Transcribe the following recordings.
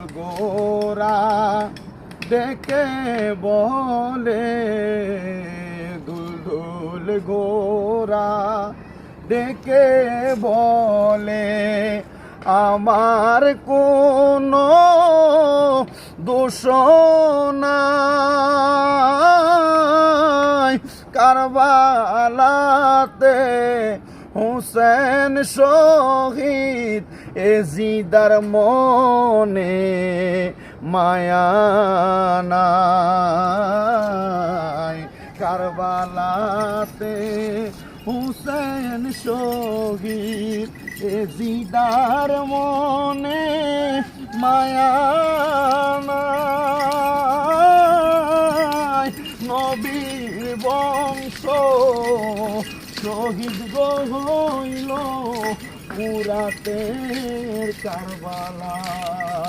গোরা ডেকে বলে, দুলদুল গোরা ডেকে বলে, আমার কোনো দোষ কারবালাতে হুসেন শহীদ এজিদার মনে মায়া নাই কারবালাতে হুসেন শহীদ এজিদার মনে মায়া নাই নবীর বংশ শহীদ গো হইল পুরাতের কারবালায়।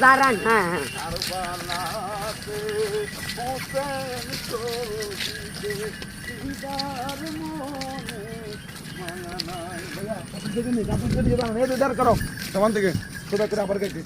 দাঁড়ান এই দাঁড় করো সমান থেকে সোজা করে আবার গেছি